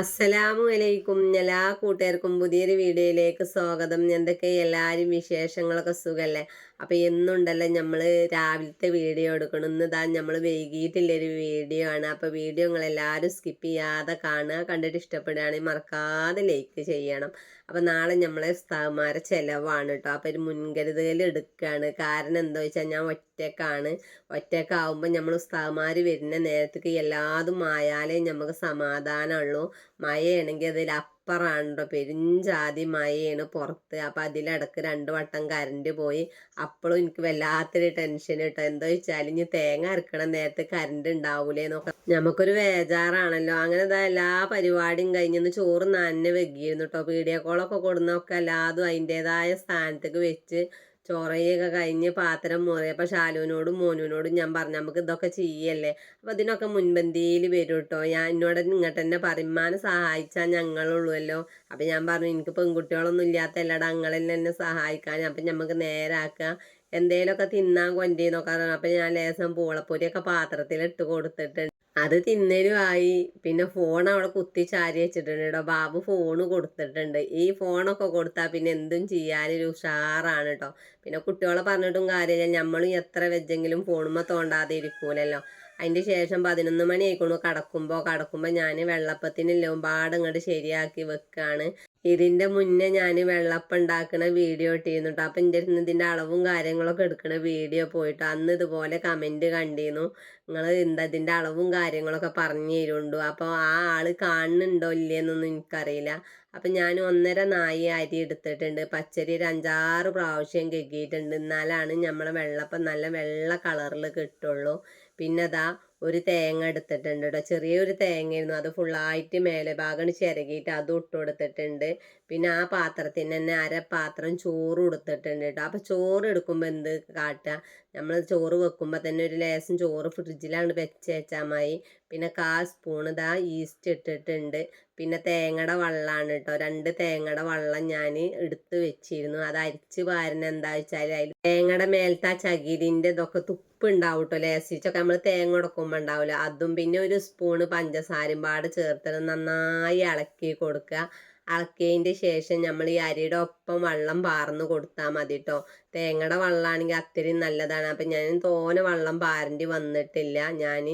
അസ്സലാമു അലൈക്കും എല്ലാ കൂട്ടുകാർക്കും പുതിയൊരു വീഡിയോയിലേക്ക് സ്വാഗതം. എന്തൊക്കെ എല്ലാവരും വിശേഷങ്ങളൊക്കെ സുഖമല്ലേ അപ്പോൾ എന്നുണ്ടല്ലോ നമ്മൾ രാവിലത്തെ വീഡിയോ എടുക്കണം. ഇന്ന് ഇതാ നമ്മൾ വൈകിട്ടില്ലൊരു വീഡിയോ ആണ്. അപ്പോൾ വീഡിയോ നിങ്ങളെല്ലാവരും സ്കിപ്പ് ചെയ്യാതെ കാണുക. കണ്ടിട്ട് ഇഷ്ടപ്പെടുകയാണെങ്കിൽ മറക്കാതെ ലൈക്ക് ചെയ്യണം. അപ്പോൾ നാളെ നമ്മളെ ഉസ്താവുമാരെ ചിലവാണ് കേട്ടോ അപ്പം ഒരു മുൻകരുതൽ എടുക്കുകയാണ് കാരണം എന്താ വെച്ചാൽ ഞാൻ ഒറ്റക്കാണ്. ഒറ്റക്കാവുമ്പോൾ നമ്മൾ ഉസ്താവുമാർ വരുന്ന നേരത്തേക്ക് എല്ലാതും ആയാലേ നമുക്ക് സമാധാനമുള്ളൂ മഴയാണെങ്കിൽ അതിൽ അപ്പുറമാണ് കേട്ടോ പെരുംജാതി മഴയാണ് പുറത്ത്. അപ്പം അതിലിടക്ക് രണ്ട് വട്ടം കറണ്ട് പോയി. അപ്പോഴും എനിക്ക് വല്ലാത്തൊരു ടെൻഷൻ കേട്ടോ എന്താ വെച്ചാൽ ഇനി തേങ്ങ അരക്കണ നേരത്തെ കറണ്ട് ഉണ്ടാവൂലേ നമുക്കൊരു വേജാറാണല്ലോ. അങ്ങനെ എല്ലാ പരിപാടിയും കഴിഞ്ഞൊന്ന് ചോറ് നന്നെ വെക്കിയിരുന്നു കേട്ടോ വീഡിയോ കോളൊക്കെ കൊടുന്നൊക്കെ എല്ലാതും അതിന്റെതായ സ്ഥാനത്തേക്ക് വെച്ച് ചോറയൊക്കെ കഴിഞ്ഞ് പാത്രം മുറിയപ്പോൾ ശാലുവിനോടും മോനുവിനോടും ഞാൻ പറഞ്ഞു നമുക്ക് ഇതൊക്കെ ചെയ്യല്ലേ? അപ്പം അതിനൊക്കെ മുൻപന്തിയിൽ വരും കേട്ടോ ഞാൻ എന്നോട് ഇങ്ങോട്ട് തന്നെ പറയുമാനെ സഹായിച്ചാൽ ഞങ്ങളുള്ളൂല്ലോ അപ്പം ഞാൻ പറഞ്ഞു എനിക്ക് പെൺകുട്ടികളൊന്നും ഇല്ലാത്ത എല്ലാടാ അങ്ങളിൽ തന്നെ സഹായിക്കാൻ. അപ്പം നമുക്ക് നേരാക്കുക എന്തേലൊക്കെ തിന്നാൻ കൊണ്ടേന്നൊക്കെ പറഞ്ഞു. അപ്പം ഞാൻ ലേശം പൂളപ്പൊരിയൊക്കെ പാത്രത്തിൽ ഇട്ട് കൊടുത്തിട്ടുണ്ട്. അത് തിന്നലുമായി പിന്നെ ഫോൺ അവിടെ കുത്തി ചാരി വെച്ചിട്ടുണ്ട് കേട്ടോ ബാബു ഫോൺ കൊടുത്തിട്ടുണ്ട്. ഈ ഫോണൊക്കെ കൊടുത്താൽ പിന്നെ എന്തും ചെയ്യാനൊരു ഉഷാറാണ് കേട്ടോ പിന്നെ കുട്ടികളെ പറഞ്ഞിട്ടും കാര്യമില്ല. നമ്മളും എത്ര വെച്ചെങ്കിലും ഫോണുമ്മ തോണ്ടാതെ ഇരിക്കൂലല്ലോ. അതിന്റെ ശേഷം പതിനൊന്ന് മണി ആയിക്കോണു. കടക്കുമ്പോൾ കടക്കുമ്പോൾ ഞാൻ വെള്ളപ്പത്തിനെല്ലാം. പാടങ്ങോട്ട് ശരിയാക്കി വെക്കുകയാണ് ഇതിന്റെ മുന്നേ ഞാൻ വെള്ളപ്പം ഉണ്ടാക്കുന്ന വീഡിയോ ഇട്ടിരുന്നു കേട്ടോ അപ്പം എന്റെ ഇതിന്റെ അളവും കാര്യങ്ങളൊക്കെ എടുക്കുന്ന വീഡിയോ പോയിട്ട് അന്ന് ഇതുപോലെ കമന്റ് കണ്ടിരുന്നു. നിങ്ങൾ എന്താ ഇതിന്റെ അളവും കാര്യങ്ങളൊക്കെ പറഞ്ഞു തരുണ്ടു? അപ്പോൾ ആ ആൾ കാണുന്നുണ്ടോ ഇല്ലയെന്നൊന്നും എനിക്കറിയില്ല. അപ്പം ഞാൻ ഒന്നര നായി അരി എടുത്തിട്ടുണ്ട്. പച്ചരി ഒരു അഞ്ചാറ് പ്രാവശ്യം കെക്കിയിട്ടുണ്ട് എന്നാലാണ് നമ്മളെ വെള്ളപ്പം നല്ല വെള്ള കളറിൽ കിട്ടുള്ളൂ. പിന്നെ അതാ ഒരു തേങ്ങ എടുത്തിട്ടുണ്ട് കേട്ടോ ചെറിയൊരു തേങ്ങയായിരുന്നു. അത് ഫുള്ളായിട്ട് മേലെ ഭാഗം ചിരകിയിട്ട് അതും ഇട്ട് കൊടുത്തിട്ടുണ്ട് പിന്നെ ആ പാത്രത്തിന് തന്നെ അരപ്പാത്രം പാത്രം ചോറ് കൊടുത്തിട്ടുണ്ട് കേട്ടോ അപ്പോൾ ചോറ് എടുക്കുമ്പോൾ എന്ത് കാട്ടുക നമ്മൾ ചോറ് വെക്കുമ്പോൾ തന്നെ ഒരു ലേശം ചോറ് ഫ്രിഡ്ജിലാണ് വെച്ച് വെച്ചാൽ മതി. പിന്നെ കാ സ്പൂൺ ഇതാ ഈസ്റ്റ് ഇട്ടിട്ടുണ്ട്. പിന്നെ തേങ്ങയുടെ വെള്ളമാണ് കേട്ടോ രണ്ട് തേങ്ങയുടെ വെള്ളം ഞാൻ എടുത്ത് വെച്ചിരുന്നു. അത് അരിച്ച് പാരുന്ന എന്താ വെച്ചാൽ അതിൽ തേങ്ങയുടെ മേലത്തെ ആ ചകിരിന്റെ ഇതൊക്കെ തുപ്പ് ഉണ്ടാവും കേട്ടോ ലേസിച്ചൊക്കെ നമ്മൾ തേങ്ങ ഉടക്കുമ്പോൾ ഉണ്ടാവില്ല അതും പിന്നെ ഒരു സ്പൂണ് പഞ്ചസാരയും പാട് ചേർത്തിട്ട് നന്നായി ഇളക്കി കൊടുക്കുക. ഇളക്കിയതിന്റെ ശേഷം നമ്മൾ ഈ അരിയുടെ ഒപ്പം വെള്ളം പാർന്ന് കൊടുത്താൽ മതി കേട്ടോ തേങ്ങയുടെ വെള്ളമാണെങ്കിൽ അത്രയും നല്ലതാണ്. അപ്പം ഞാൻ തോനെ വെള്ളം പാരേണ്ടി വന്നിട്ടില്ല. ഞാൻ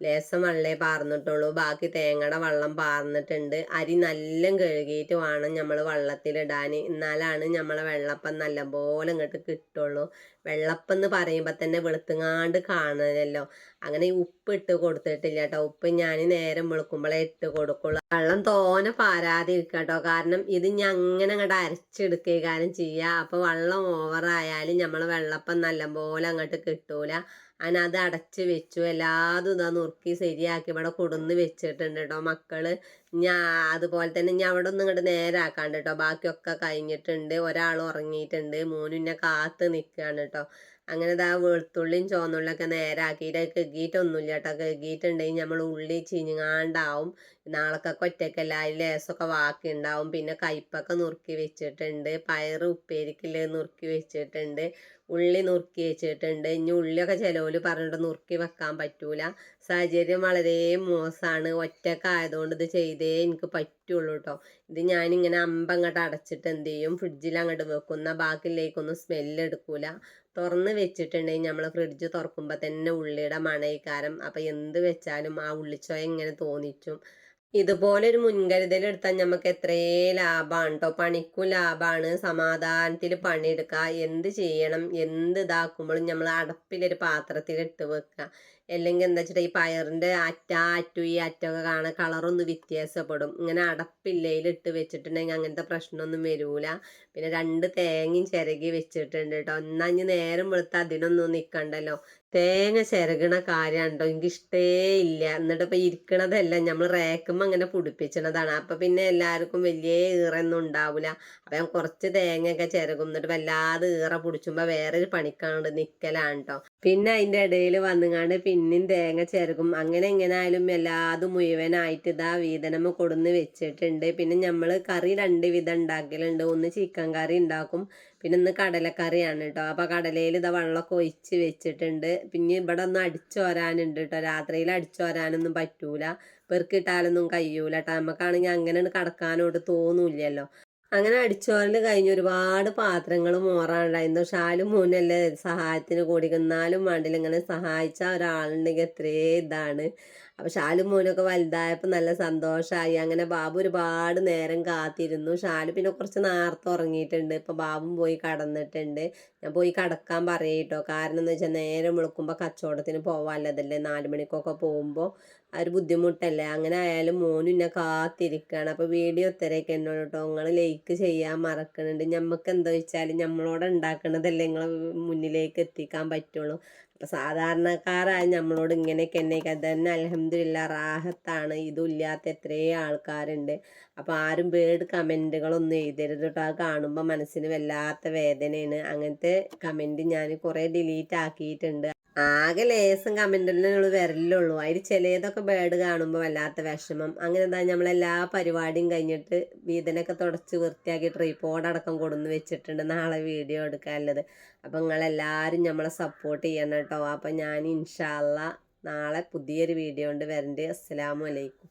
ലേസം വെള്ളേ പാർന്നിട്ടുള്ളൂ. ബാക്കി തേങ്ങയുടെ വെള്ളം പാർന്നിട്ടുണ്ട്. അരി നല്ല കഴുകിയിട്ട് വേണം നമ്മൾ വെള്ളത്തിലിടാൻ എന്നാലാണ് നമ്മളെ വെള്ളപ്പം നല്ലപോലെ ഇങ്ങോട്ട് കിട്ടുള്ളൂ. വെള്ളപ്പം എന്ന് പറയുമ്പോൾ തന്നെ വെളുത്തുങ്ങാണ്ട് കാണണമല്ലോ അങ്ങനെ ഉപ്പ് ഇട്ട് കൊടുത്തിട്ടില്ല കേട്ടോ ഉപ്പ് ഞാൻ നേരം വെളുക്കുമ്പോഴേ ഇട്ട് കൊടുക്കുള്ളൂ. വെള്ളം തോനെ പാരാതിരിക്കുക കേട്ടോ കാരണം ഇത് ഞാൻ അങ്ങനെ അങ്ങോട്ട് അരച്ചെടുക്കുക കാര്യം ചെയ്യുക അപ്പോൾ വെള്ളം ഓവറായാലും നമ്മൾ വെള്ളപ്പം നല്ലപോലെ അങ്ങോട്ട് കിട്ടൂല. അങ്ങനെ അത് അടച്ച് വെച്ചു. എല്ലാതും ഇതാ നുറുക്കി ശരിയാക്കി. ഇവിടെ കൊടുന്ന് വെച്ചിട്ടുണ്ട് കേട്ടോ മക്കൾ. ഞാൻ അതുപോലെ തന്നെ ഞാൻ അവിടെ ഒന്നും ഇങ്ങോട്ട് നേരാക്കാണ്ട് കേട്ടോ ബാക്കിയൊക്കെ കഴിഞ്ഞിട്ടുണ്ട്. ഒരാൾ ഉറങ്ങിയിട്ടുണ്ട്. മോനുന്നെ കാത്ത് നിൽക്കുകയാണ് കേട്ടോ അങ്ങനെ ഇതാ വെളുത്തുള്ളിയും ചുവന്നുള്ളിയൊക്കെ നേരാക്കിയിട്ട് കഴുകിയിട്ടൊന്നുമില്ല കേട്ടോ കഴുകിയിട്ടുണ്ടെങ്കിൽ നമ്മൾ ഉള്ളി ചീഞ്ഞാണ്ടാവും നാളൊക്കെ ഒറ്റക്കല്ല അതിൽ ലേസൊക്കെ വാക്കി ഉണ്ടാവും പിന്നെ കയ്പൊക്കെ നുറുക്കി വെച്ചിട്ടുണ്ട്. പയറ് ഉപ്പേരിക്കില്ല നുറുക്കി വെച്ചിട്ടുണ്ട്. ഉള്ളി നുറുക്കി വെച്ചിട്ടുണ്ട്. ഇനി ഉള്ളിയൊക്കെ ചിലവിൽ പറഞ്ഞിട്ട് നുറുക്കി വെക്കാൻ പറ്റൂല. സാഹചര്യം വളരെ മോശമാണ് ഒറ്റക്കായതുകൊണ്ട് ഇത് ചെയ്തേ എനിക്ക് പറ്റുള്ളൂ കേട്ടോ ഇത് ഞാനിങ്ങനെ അമ്പങ്ങോട്ട് അടച്ചിട്ട് എന്ത് ചെയ്യും? ഫ്രിഡ്ജിൽ അങ്ങോട്ട് വെക്കുന്ന ബാക്കിയിലേക്കൊന്നും സ്മെല്ല് എടുക്കൂല. തുറന്ന് വെച്ചിട്ടുണ്ടെങ്കിൽ നമ്മൾ ഫ്രിഡ്ജ് തുറക്കുമ്പോൾ തന്നെ ഉള്ളിയുടെ മണയിക്കാരം അപ്പം എന്ത് വെച്ചാലും ആ ഉള്ളിച്ചോയ ഇങ്ങനെ തോന്നിച്ചും. ഇതുപോലെ ഒരു മുൻകരുതൽ എടുത്താൽ നമുക്ക് എത്രയേ ലാഭമാണ് കേട്ടോ പണിക്കും ലാഭമാണ് സമാധാനത്തിൽ പണിയെടുക്കുക. എന്ത് ചെയ്യണം? എന്ത് ഇതാക്കുമ്പോഴും നമ്മൾ അടപ്പിലൊരു പാത്രത്തിൽ ഇട്ട് വെക്കുക. അല്ലെങ്കിൽ എന്താ വെച്ചിട്ട് ഈ പയറിന്റെ അറ്റ അറ്റു ഈ അറ്റൊക്കെ കാണാൻ കളറൊന്ന് വ്യത്യാസപ്പെടും. ഇങ്ങനെ അടപ്പില്ലയിൽ ഇട്ട് വെച്ചിട്ടുണ്ടെങ്കിൽ അങ്ങനത്തെ പ്രശ്നമൊന്നും വരൂല. പിന്നെ രണ്ട് തേങ്ങയും ചിരകി വെച്ചിട്ടുണ്ട് കേട്ടോ എന്നാൽ ഇനി നേരം വെളുത്ത് അതിനൊന്നും നിൽക്കണ്ടല്ലോ. തേങ്ങ ചിരകണ കാര്യമുണ്ടോ എനിക്ക് ഇഷ്ടേ ഇല്ല. എന്നിട്ട് ഇപ്പൊ ഇരിക്കണതല്ല. നമ്മൾ റേക്കുമ്പോ അങ്ങനെ പുടിപ്പിച്ചണതാണ്. അപ്പൊ പിന്നെ എല്ലാവർക്കും വലിയ ഈറൊന്നും ഉണ്ടാവില്ല അപ്പൊ ഞാൻ കുറച്ച് തേങ്ങയൊക്കെ ചിരകും. എന്നിട്ട് വല്ലാതെ ഈറ പുടിച്ചുമ്പോ വേറൊരു പണിക്കാണ്ട് നിക്കലാണ് പിന്നെ അതിന്റെ ഇടയിൽ വന്നുങ്ങാണ്ട് പിന്നെയും തേങ്ങ ചിരകും. അങ്ങനെ എങ്ങനെ ആയാലും എല്ലാതും മുഴുവനായിട്ട് ഇതാ വീതനമ്മ കൊടുന്ന് വെച്ചിട്ടുണ്ട്. പിന്നെ നമ്മൾ കറി രണ്ട് വിധം ഉണ്ടാക്കലുണ്ട്. ഒന്ന് ചിക്കൻ കറി ഉണ്ടാക്കും. പിന്നെ ഇന്ന് കടലക്കറിയാണ് കേട്ടോ. അപ്പോൾ കടലയിൽ ഇതാ വെള്ളമൊക്കെ ഒഴിച്ച് വെച്ചിട്ടുണ്ട്. പിന്നെ ഇവിടെ ഒന്ന് അടിച്ചു വരാനുണ്ട് കേട്ടോ. രാത്രിയിൽ അടിച്ചു വരാനൊന്നും പറ്റൂല. പെറുക്കിട്ടാലൊന്നും കഴിയൂല കേട്ടോ. നമുക്കാണെങ്കിൽ അങ്ങനെ കടക്കാനോട്ട് തോന്നൂല്ലല്ലോ. അങ്ങനെ അടിച്ചോരൽ കഴിഞ്ഞ് ഒരുപാട് പാത്രങ്ങൾ മോറാനുണ്ടായിരുന്നു ഷാലും മൂന്നല്ലേ സഹായത്തിന് കൂടി. എന്നാലും വേണ്ടില്ല ഇങ്ങനെ സഹായിച്ച ഒരാളുണ്ടെങ്കിൽ എത്രേ ഇതാണ്. അപ്പോൾ ഷാലും മോനൊക്കെ വലുതായപ്പോൾ നല്ല സന്തോഷമായി അങ്ങനെ ബാബു ഒരുപാട് നേരം കാത്തിരുന്നു. ഷാലു പിന്നെ കുറച്ച് നേരത്തെ ഉറങ്ങിയിട്ടുണ്ട്. ഇപ്പോൾ ബാബും പോയി കടന്നിട്ടുണ്ട്. ഞാൻ പോയി കടക്കാൻ പറയട്ടോ. കാരണം എന്ന് വെച്ചാൽ നേരം വിളിക്കുമ്പോൾ കച്ചവടത്തിന് പോവാല്ലതല്ലേ നാല് മണിക്കൊക്കെ ആ ഒരു ബുദ്ധിമുട്ടല്ലേ? അങ്ങനെ ആയാലും മോനും എന്നെ കാത്തിരിക്കുകയാണ് അപ്പോൾ വീഡിയോ ഒത്തരയൊക്കെ എന്നോട് കേട്ടോ നിങ്ങൾ ലൈക്ക് ചെയ്യാൻ മറക്കുന്നുണ്ട് ഞമ്മക്ക് എന്താ വെച്ചാൽ നമ്മളോട് ഉണ്ടാക്കണതല്ലേ നിങ്ങളെ മുന്നിലേക്ക് എത്തിക്കാൻ പറ്റുള്ളൂ. അപ്പോൾ സാധാരണക്കാരായ നമ്മളോട് ഇങ്ങനെയൊക്കെ തന്നെ അതന്നെ അലഹമില്ല റാഹത്താണ് ഇതുമില്ലാത്ത എത്രയോ ആൾക്കാരുണ്ട്. അപ്പോൾ ആരും ബേഡ് കമന്റുകളൊന്നും എഴുതരുത് കേട്ടോ അത് കാണുമ്പോൾ മനസ്സിന് വല്ലാത്ത വേദനയാണ്. അങ്ങനത്തെ കമന്റ് ഞാൻ കുറേ ഡിലീറ്റ് ആക്കിയിട്ടുണ്ട്. ആകെ ലേസും കമന്റിലുള്ള വരലുള്ളൂ അതിൽ ചിലതൊക്കെ ബേഡ് കാണുമ്പോൾ വല്ലാത്ത വിഷമം. അങ്ങനെ എന്താ നമ്മളെല്ലാ പരിപാടിയും കഴിഞ്ഞിട്ട് വീതനൊക്കെ തുടച്ച് വൃത്തിയാക്കി ട്രീപ്പോഡ് അടക്കം കൊടുന്ന് വെച്ചിട്ടുണ്ട് നാളെ വീഡിയോ എടുക്കാനുള്ളത് അപ്പം നിങ്ങളെല്ലാവരും നമ്മളെ സപ്പോർട്ട് ചെയ്യണം കേട്ടോ. അപ്പം ഞാൻ ഇൻഷാല്ല നാളെ പുതിയൊരു വീഡിയോ കൊണ്ട് വരണ്ട്. അസ്സാം അലൈക്കും.